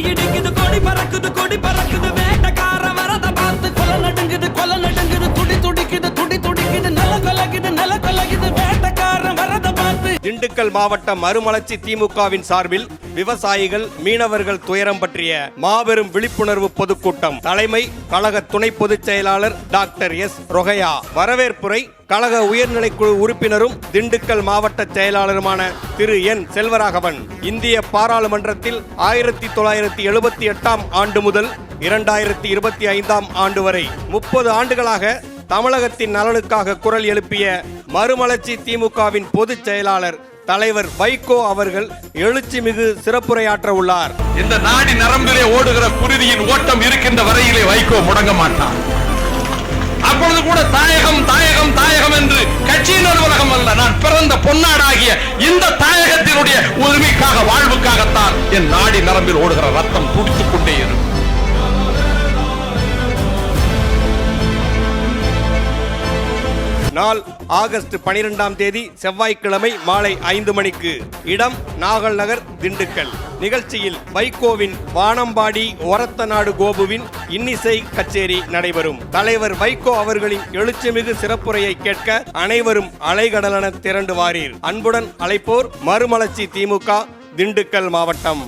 இடிக்குது கொடி பறக்குது கொடி பறக்குது. திண்டுக்கல் மாவட்ட மறுமலர்ச்சி திமுகவின் சார்பில் விவசாயிகள் மீனவர்கள் துயரம் பற்றிய மாபெரும் விழிப்புணர்வு பொதுக்கூட்டம். தலைமை கழக துணை பொதுச் செயலாளர் டாக்டர் எஸ். ரொகையா. வரவேற்புரை கழக உயர்நிலைக்குழு உறுப்பினரும் திண்டுக்கல் மாவட்ட செயலாளருமான திரு. என். செல்வராகவன். இந்திய பாராளுமன்றத்தில் ஆயிரத்தி தொள்ளாயிரத்தி எழுபத்தி எட்டாம் ஆண்டு முதல் இரண்டாயிரத்தி இருபத்தி ஐந்தாம் ஆண்டு வரை முப்பது ஆண்டுகளாக தமிழகத்தின் நலனுக்காக குரல் எழுப்பிய மறுமலர்ச்சி திமுகவின் பொதுச் செயலாளர் தலைவர் வைகோ அவர்கள் எழுச்சி மிகு சிறப்புரையாற்ற உள்ளார். இந்த நாடி நரம்பிலே ஓடுகிற குருதியின் ஓட்டம் இருக்கின்ற வரையிலே வைகோ முடங்க மாட்டான். அப்பொழுது கூட தாயகம் தாயகம் தாயகம் என்று கட்சியின் அலுவலகம் அல்ல. நான் பிறந்த பொன்னாடாகிய இந்த தாயகத்தினுடைய உரிமைக்காக வாழ்வுக்காகத்தான் என் நாடி நரம்பில் ஓடுகிற ரத்தம் துடித்துக் கொண்டே இருக்கும் நாள் ஆகஸ்ட் பனிரெண்டாம் தேதி செவ்வாய்க்கிழமை மாலை ஐந்து மணிக்கு. இடம் நாகல் நகர் திண்டுக்கல். நிகழ்ச்சியில் வைகோவின் வானம்பாடி ஒரத்தநாடு கோபுவின் இன்னிசை கச்சேரி நடைபெறும். தலைவர் வைகோ அவர்களின் எழுச்சிமிகு சிறப்புரையை கேட்க அனைவரும் அலைகடலென திரண்டு வாரீர் அன்புடன் அழைப்போர் மறுமலர்ச்சி திமுக திண்டுக்கல் மாவட்டம்.